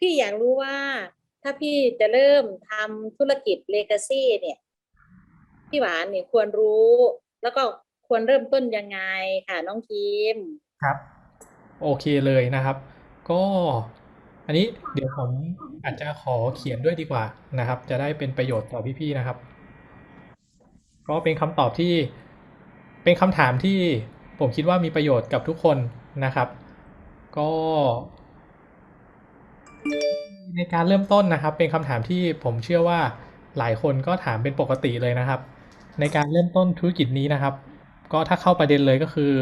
พี่อยากรู้ว่าถ้าพี่จะเริ่มทำธุรกิจเลกาซี่เนี่ย พี่หวานเนี่ยควรรู้ แล้วก็ควรเริ่มต้นยังไงค่ะน้องทีมครับ โอเคเลยนะครับ ก็อันนี้เดี๋ยวผมอาจจะขอเขียนด้วยดีกว่านะครับ จะได้เป็นประโยชน์ต่อพี่ๆนะครับ ก็เป็นคำตอบที่เป็นคำถามที่ผมคิดว่ามีประโยชน์กับทุกคนนะครับ ก็ ในการเริ่มต้นนะครับ เป็นคำถามที่ผมเชื่อว่าหลายคนก็ถามเป็นปกติเลยนะครับ ในการเริ่มต้นธุรกิจนี้นะครับ ก็ถ้าเข้าประเด็นเลยก็คือ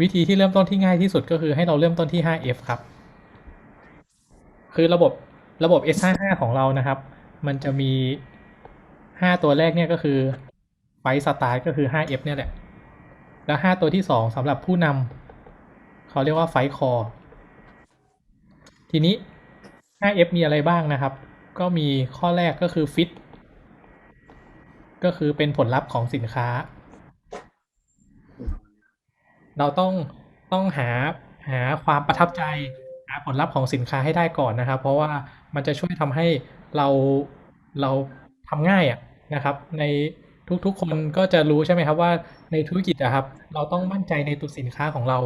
วิธีที่เริ่มต้นที่ง่ายที่สุดก็คือให้เราเริ่มต้นที่ 5F ครับ คือระบบระบบ S55 ของเรานะครับ มันจะมี 5 ตัวแรกเนี่ยก็คือไฟสตาร์ทก็คือ 5F เนี่ยแหละ แล้ว 5 ตัวที่ 2สำหรับผู้นำเขาเรียกว่าไฟคอทีนี้ 5F มีอะไรบ้างนะครับ ก็มีข้อแรกก็คือ Fit ก็คือเป็นผลลัพธ์ของสินค้า เราต้องต้องหาหาความประทับใจหาผลลัพธ์ของสินค้าให้ได้ก่อนนะครับ เพราะว่ามันจะช่วยทำให้เราเราทำง่ายอะนะครับ ในทุกๆคนก็จะรู้ใช่ไหมครับว่าในธุรกิจอะครับ เราต้องมั่นใจในตัวสินค้าของเรา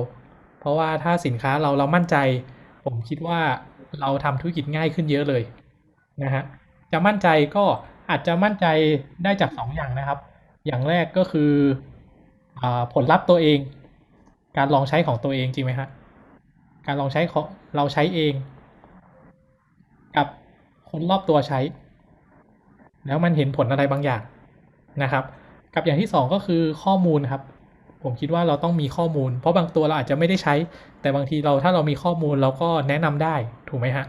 เพราะว่าถ้าสินค้าเราเรามั่นใจ ผมคิดว่าเราทำธุรกิจง่ายขึ้นเยอะเลยนะฮะจะมั่นใจก็อาจจะมั่นใจได้จากสองอย่างนะครับ อย่างแรกก็คืออผลลัพธ์ตัวเอง การลองใช้ของตัวเองจริงไหมฮะการลองใช้ของเราใช้เอง กับคนรอบตัวใช้ แล้วมันเห็นผลอะไรบางอย่างนะครับ กับอย่างที่สองก็คือข้อมูลครับ ผมคิดว่าเราต้องมีข้อมูล เพราะบางตัวเราอาจจะไม่ได้ใช้ แต่บางทีเราถ้าเรามีข้อมูลเราก็แนะนำได้ถูกไหมฮะ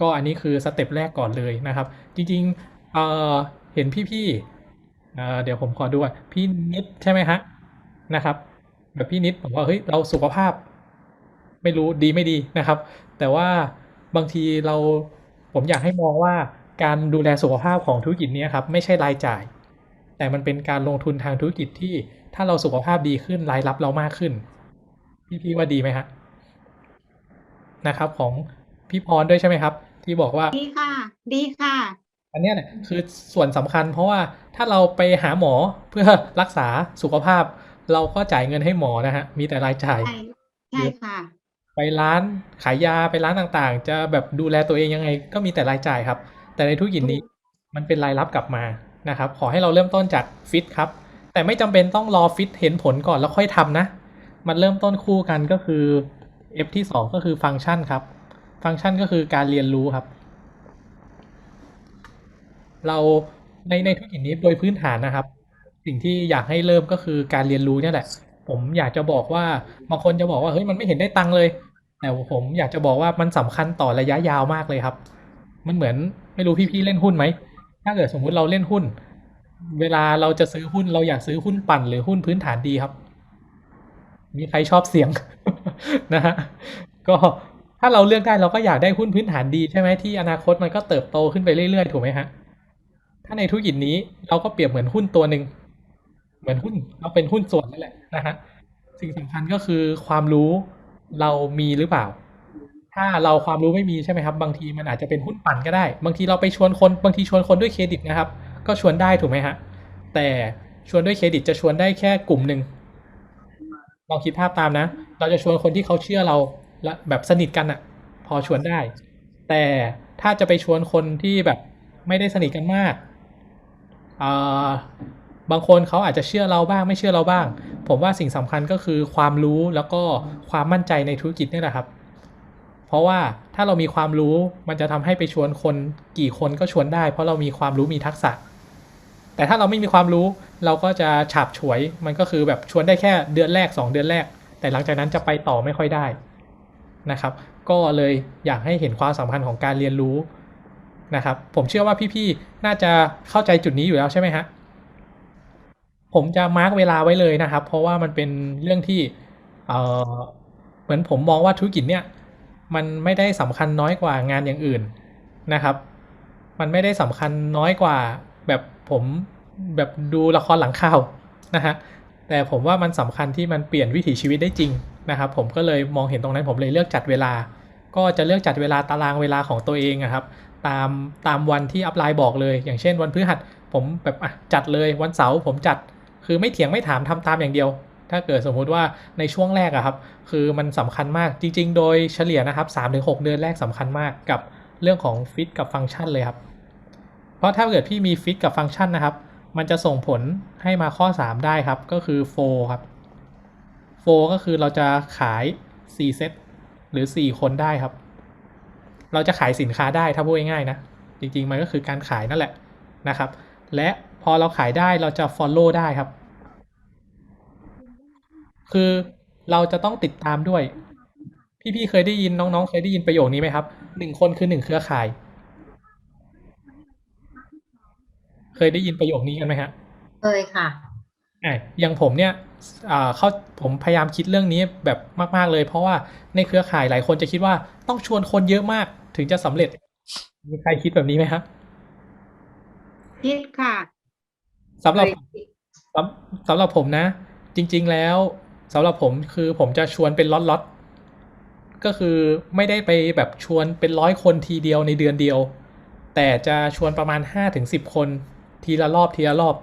ก็อันนี้คือสเต็ปแรกก่อนเลยนะครับ จริงๆเเห็นพี่ๆเอ่เดี๋ยวผมขอดูอะพี่นิดใช่ไหมฮะนะครับแบบพี่นิดบอกว่าเฮ้ยเราสุขภาพ ไม่รู้ดีไม่ดีนะครับ แต่ว่าบางทีเราผมอยากให้มองว่าการดูแลสุขภาพของธุรกิจเนี้ครับไม่ใช่รายจ่าย แต่มันเป็นการลงทุนทางธุรกิจที่ ถ้าเราสุขภาพดีขึ้นรายรับเรามากขึ้น พี่พี่ว่าดีไหมฮะนะครับ ของพี่พรด้วยใช่ไหมครับ ที่บอกว่าดีค่ะ ดีค่ะ อันเนี้ยเนี่ยคือส่วนสำคัญ เพราะว่าถ้าเราไปหาหมอเพื่อรักษาสุขภาพ เราก็จ่ายเงินให้หมอนะฮะมีแต่รายจ่ายใช่ใช่ค่ะ ไปร้านขายยาไปร้านต่างๆ จะแบบดูแลตัวเองยังไง ก็มีแต่รายจ่ายครับ แต่ในธุรกิจนี้มันเป็นรายรับกลับมานะครับ ขอให้เราเริ่มต้นจากฟิตครับ แต่ไม่จำเป็นต้องรอฟิตเห็นผลก่อนแล้วค่อยทำนะ มันเริ่มต้นคู่กันก็คือ F ที่สองก็คือฟังก์ชันครับ ฟังก์ชันก็คือการเรียนรู้ครับ เราในในธุรกิจนี้โดยพื้นฐานนะครับ สิ่งที่อยากให้เริ่มก็คือการเรียนรู้เนี่ยแหละ ผมอยากจะบอกว่าบางคนจะบอกว่าเฮ้ยมันไม่เห็นได้ตังค์เลย แต่ผมอยากจะบอกว่ามันสำคัญต่อระยะยาวมากเลยครับ มันเหมือนไม่รู้พี่ๆเล่นหุ้นไหมถ้าเกิดสมมุติเราเล่นหุ้น เวลาเราจะซื้อหุ้นเราอยากซื้อหุ้นปั่นหรือหุ้นพื้นฐานดีครับ มีใครชอบเสียงนะฮะก็ถ้าเราเลือกได้เราก็อยากได้หุ้นพื้นฐานดีใช่ไหมที่อนาคตมันก็เติบโตขึ้นไปเรื่อยๆถูกไหมฮะถ้าในธุรกิจนี้เราก็เปรียบเหมือนหุ้นตัวหนึ่งเหมือนหุ้นเราเป็นหุ้นส่วนนั่นแหละนะฮะสิ่งสำคัญก็คือความรู้เรามีหรือเปล่า ถ้าเราความรู้ไม่มีใช่ไหมครับ บางทีมันอาจจะเป็นหุ้นปั่นก็ได้ บางทีเราไปชวนคน บางทีชวนคนด้วยเครดิตนะครับ ก็ชวนได้ถูกไหมฮะ แต่ชวนด้วยเครดิตจะชวนได้แค่กลุ่มหนึ่งลองคิดภาพตามนะ เราจะชวนคนที่เขาเชื่อเราและแบบสนิทกันอะพอชวนได้ แต่ถ้าจะไปชวนคนที่แบบไม่ได้สนิทกันมากอ่าบางคนเขาอาจจะเชื่อเราบ้างไม่เชื่อเราบ้าง ผมว่าสิ่งสำคัญก็คือความรู้แล้วก็ความมั่นใจในธุรกิจนี่แหละครับ เพราะว่าถ้าเรามีความรู้มันจะทำให้ไปชวนคนกี่คนก็ชวนได้ เพราะเรามีความรู้มีทักษะ แต่ถ้าเราไม่มีความรู้เราก็จะฉาบฉวย มันก็คือแบบชวนได้แค่เดือนแรก 2 เดือนแรก แต่หลังจากนั้นจะไปต่อไม่ค่อยได้นะครับ ก็เลยอยากให้เห็นความสำคัญของการเรียนรู้นะครับ ผมเชื่อว่าพี่ๆน่าจะเข้าใจจุดนี้อยู่แล้วใช่ไหมฮะผมจะมาร์กเวลาไว้เลยนะครับ เพราะว่ามันเป็นเรื่องที่เอ่อเหมือนผมมองว่าธุรกิจเนี่ยมันไม่ได้สำคัญน้อยกว่างานอย่างอื่นนะครับ มันไม่ได้สำคัญน้อยกว่า แบบผมแบบดูละครหลังข่าวนะฮะแต่ผมว่ามันสำคัญที่มันเปลี่ยนวิถีชีวิตได้จริงนะครับผมก็เลยมองเห็นตรงนั้นผมเลยเลือกจัดเวลา ก็จะเลือกจัดเวลาตารางเวลาของตัวเองอะครับตามตามวันที่อัพไลน์บอกเลย อย่างเช่นวันพฤหัสผมแบบอะจัดเลยวันเสาร์ผมจัดคือไม่เถียงไม่ถามทำตามอย่างเดียว ถ้าเกิดสมมุติว่าในช่วงแรกอะครับ คือมันสำคัญมากจริง ๆ โดยเฉลี่ยนะครับ3-6 เดือนแรกสำคัญมากกับเรื่องของฟิตกับฟังก์ชันเลยครับ เพราะถ้าเกิดพี่มีฟิตกับฟังก์ชันนะครับ มันจะส่งผลให้มาข้อ 3 ได้ครับ ก็คือโฟครับโฟก็คือเราจะขาย 4 เซตหรือ 4 คนได้ครับ เราจะขายสินค้าได้ถ้าพูดง่ายๆนะ จริงๆ มันก็คือการขายนั่นแหละนะครับ และพอเราขายได้เราจะ follow ได้ครับ คือเราจะต้องติดตามด้วย พี่ๆ เคยได้ยินน้องๆ เคยได้ยินประโยคนี้ไหมครับหนึ่งคนคือหนึ่งเครือข่าย เคยได้ยินประโยคนี้กันไหมฮะเคยค่ะอะอย่างผมเนี่ยอ่าเข้าผมพยายามคิดเรื่องนี้แบบมาก ๆเลย เพราะว่าในเครือข่ายหลายคนจะคิดว่าต้องชวนคนเยอะมากถึงจะสำเร็จ มีใครคิดแบบนี้ไหมฮะคิดค่ะสำหรับเคยคิดสำสำหรับผมนะ จริง ๆ แล้วสำหรับผมคือผมจะชวนเป็นล็อตๆก็คือไม่ได้ไปแบบชวนเป็นร้อยคนทีเดียวในเดือนเดียว แต่จะชวนประมาณ5ถึง10คน ทีละรอบทีละรอบ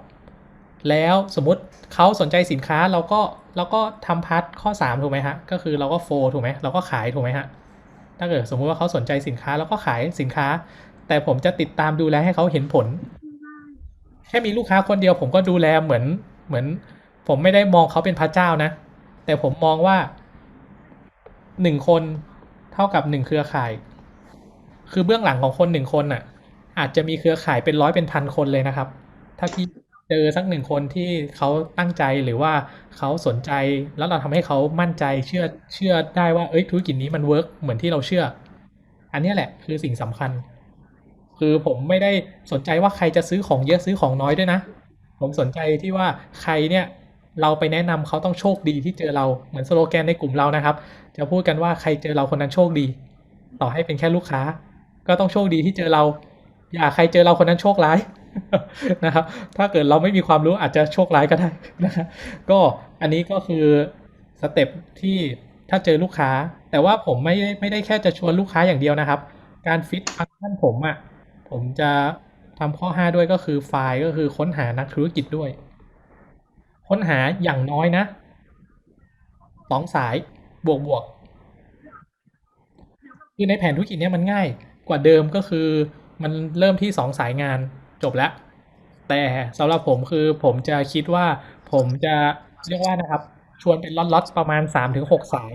แล้วสมมติเขาสนใจสินค้าเราก็เราก็ทำพาร์ทข้อ 3 ถูกไหมฮะ ก็คือเราก็โฟถูกไหมเราก็ขายถูกไหมฮะ ถ้าเกิดสมมุติว่าเขาสนใจสินค้าเราก็ขายสินค้า แต่ผมจะติดตามดูแลให้เขาเห็นผล แค่มีลูกค้าคนเดียว ผมก็ดูแลเหมือนเหมือน ผมไม่ได้มองเขาเป็นพระเจ้านะ แต่ผมมองว่าหนึ่งคนเท่ากับหนึ่งเครือข่าย คือเบื้องหลังของคนหนึ่งคนน่ะ อาจจะมีเครือข่ายเป็นร้อยเป็นพันคนเลยนะครับ ถ้าพี่เจอสักหนึ่งคนที่เขาตั้งใจหรือว่าเขาสนใจแล้วเราทำให้เขามั่นใจเชื่อเชื่อได้ว่าเอ้ยธุรกิจนี้มันเวิร์กเหมือนที่เราเชื่อ อันนี้แหละคือสิ่งสำคัญ คือผมไม่ได้สนใจว่าใครจะซื้อของเยอะซื้อของน้อยด้วยนะ ผมสนใจที่ว่าใครเนี่ยเราไปแนะนำเขาต้องโชคดีที่เจอเราเหมือนสโลแกนในกลุ่มเรานะครับ จะพูดกันว่าใครเจอเราคนนั้นโชคดี ต่อให้เป็นแค่ลูกค้า ก็ต้องโชคดีที่เจอเรา อย่าใครเจอเราคนนั้นโชคร้ายนะครับ ถ้าเกิดเราไม่มีความรู้อาจจะโชคร้ายก็ได้นะครับก็อันนี้ก็คือสเต็ปที่ถ้าเจอลูกค้า แต่ว่าผมไม่ได้ไม่ได้แค่จะชวนลูกค้าอย่างเดียวนะครับ การฟิตฟังก์ชันผมอะ่ะผมจะทำข้อ 5 ด้วยก็คือไฟล์ก็คือค้นหานักธุรกิจด้วย ค้นหาอย่างน้อยนะสองสายบวกบวกคือในแผนธุรกิจเนี้ยมันง่ายกว่าเดิมก็คือ มันเริ่มที่สองสายงานจบแล้ว แต่สำหรับผมคือผมจะคิดว่าผมจะเรียกว่านะครับ ชวนเป็นล็อตๆประมาณ 3-6 สาย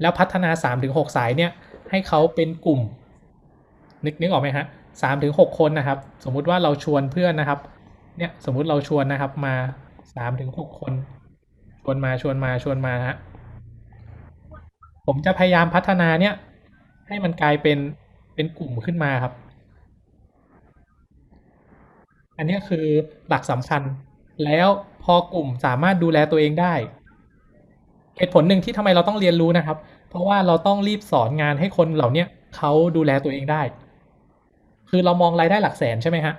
แล้วพัฒนา 3-6 สายเนี่ย ให้เขาเป็นกลุ่ม นึกนึกออกไหมฮะสามถึงหกคนนะครับ สมมุติว่าเราชวนเพื่อนนะครับ เนี่ยสมมุติเราชวนนะครับมาสามถึงหกคน ชวนมาชวนมาชวนมาฮะผมจะพยายามพัฒนาเนี่ย ให้มันกลายเป็นเป็นกลุ่มขึ้นมาครับ อันนี้คือหลักสำคัญ แล้วพอกลุ่มสามารถดูแลตัวเองได้ เหตุผลหนึ่งที่ทำไมเราต้องเรียนรู้นะครับ เพราะว่าเราต้องรีบสอนงานให้คนเหล่าเนี้ยเขาดูแลตัวเองได้ คือเรามองรายได้หลักแสนใช่ไหมฮะ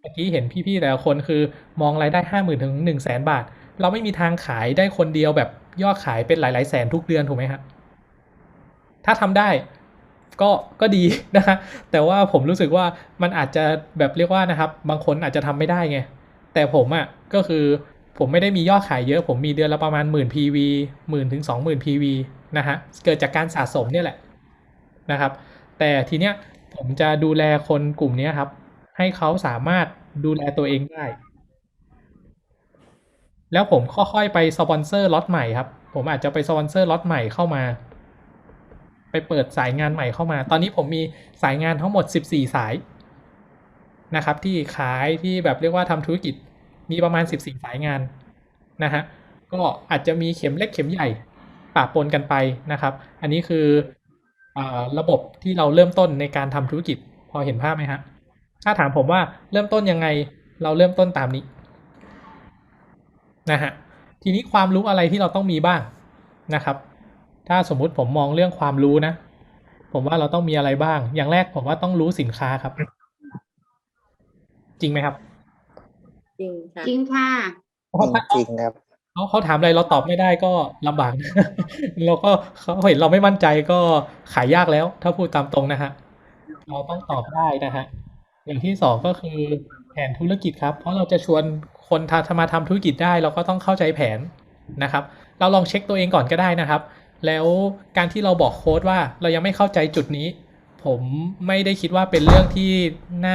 เมื่อกี้เห็นพี่ๆแต่ละคนคือมองรายได้ห้าหมื่นถึงหนึ่งแสนบาท เราไม่มีทางขายได้คนเดียวแบบยอดขายเป็นหลายๆแสนทุกเดือนถูกไหมฮะถ้าทำได้ ก็ก็ดีนะฮะแต่ว่าผมรู้สึกว่ามันอาจจะแบบเรียกว่านะครับ บางคนอาจจะทำไม่ได้ไง แต่ผมอะ่ะก็คือผมไม่ได้มียอดขายเยอะ ผมมีเดือนละประมาณหมื่น PV หมื่นถึงสองหมื่น PV นะฮะเกิดจากการสะสมเนี่ยแหละนะครับ แต่ทีเนี้ยผมจะดูแลคนกลุ่มนี้ครับ ให้เขาสามารถดูแลตัวเองได้ แล้วผมค่อยๆไปสปอนเซอร์ล็อตใหม่ครับ ผมอาจจะไปสปอนเซอร์ล็อตใหม่เข้ามา เปิดสายงานใหม่เข้ามา ตอนนี้ผมมีสายงานทั้งหมด 14 สายนะครับที่ขายที่แบบเรียกว่าทำธุรกิจมีประมาณ 14 สายงานนะฮะก็อาจจะมีเข็มเล็กเข็มใหญ่ปะปนกันไปนะครับ อันนี้คืออระบบที่เราเริ่มต้นในการทำธุรกิจพอเห็นภาพไหมฮะถ้าถามผมว่าเริ่มต้นยังไงเราเริ่มต้นตามนี้นะฮะทีนี้ความรู้อะไรที่เราต้องมีบ้างนะครับ ถ้าสมมุติผมมองเรื่องความรู้นะ ผมว่าเราต้องมีอะไรบ้าง อย่างแรกผมว่าต้องรู้สินค้าครับ จริงไหมครับ จริงค่ะจริงค่ะเพราะถ้าจริงครับเขาเขาถามอะไรเราตอบไม่ได้ก็ลำบากเราก็เขาเห็นเราไม่มั่นใจก็ขายยากแล้ว ถ้าพูดตามตรงนะฮะ เราต้องตอบได้นะฮะ อย่างที่สองก็คือแผนธุรกิจครับ เพราะเราจะชวนคนทำมาทำธุรกิจได้ เราก็ต้องเข้าใจแผนนะครับ เราลองเช็คตัวเองก่อนก็ได้นะครับ แล้วการที่เราบอกโค้ดว่าเรายังไม่เข้าใจจุดนี้ ผมไม่ได้คิดว่าเป็นเรื่องที่น่า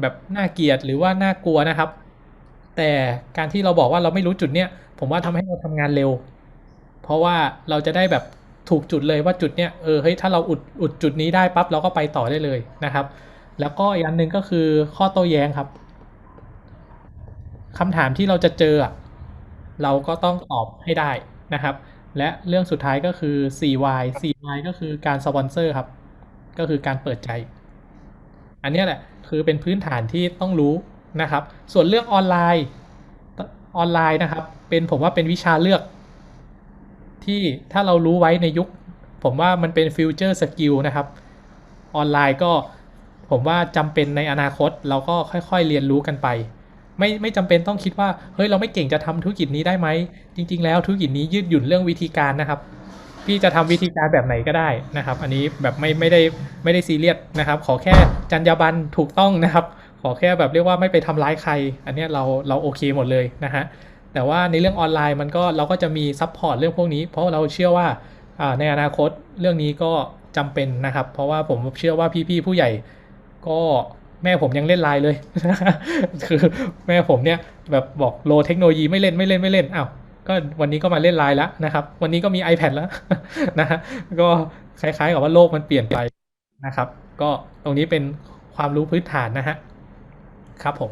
แบบน่าเกลียดหรือว่าน่ากลัวนะครับ แต่การที่เราบอกว่าเราไม่รู้จุดเนี้ยผมว่าทำให้เราทำงานเร็ว เพราะว่าเราจะได้แบบถูกจุดเลยว่าจุดเนี้ยเออเฮ้ยถ้าเราอุดอุดจุดนี้ได้ปั๊บเราก็ไปต่อได้เลยนะครับ แล้วก็อีกอันหนึ่งก็คือข้อโต้แย้งครับคำถามที่เราจะเจอเราก็ต้องตอบให้ได้นะครับ และเรื่องสุดท้ายก็คือ 4Y 4Y ก็คือการสปอนเซอร์ครับ ก็คือการเปิดใจ อันนี้แหละคือเป็นพื้นฐานที่ต้องรู้นะครับ ส่วนเรื่องออนไลน์ออนไลน์นะครับ เป็นผมว่าเป็นวิชาเลือก ที่ถ้าเรารู้ไว้ในยุค ผมว่ามันเป็นฟิวเจอร์สกิลนะครับ ออนไลน์ก็ผมว่าจำเป็นในอนาคตเราก็ค่อยๆเรียนรู้กันไป ไม่ไม่จำเป็นต้องคิดว่าเฮ้ยเราไม่เก่งจะทำธุรกิจนี้ได้ไหมจริง ๆ แล้วธุรกิจนี้ยืดหยุ่นเรื่องวิธีการนะครับ พี่จะทำวิธีการแบบไหนก็ได้นะครับ อันนี้แบบไม่ไม่ได้ไม่ได้ซีเรียสนะครับ ขอแค่จรรยาบรรณถูกต้องนะครับ ขอแค่แบบเรียกว่าไม่ไปทำร้ายใคร อันนี้เราเราโอเคหมดเลยนะฮะแต่ว่าในเรื่องออนไลน์มันก็เราก็จะมีซัพพอร์ตเรื่องพวกนี้ เพราะเราเชื่อว่าอ่าในอนาคตเรื่องนี้ก็จำเป็นนะครับ เพราะว่าผมเชื่อว่าพี่ๆผู้ใหญ่ก็ แม่ผมยังเล่นไลน์เลย คือแม่ผมเนี่ยแบบบอกโลเทคโนโลยีไม่เล่นไม่เล่นไม่เล่นอ้าวก็วันนี้ก็มาเล่นไลน์แล้วนะครับ วันนี้ก็มี iPad แล้วนะฮะก็คล้ายๆกับว่าโลกมันเปลี่ยนไปนะครับ ก็ตรงนี้เป็นความรู้พื้นฐานนะฮะครับผม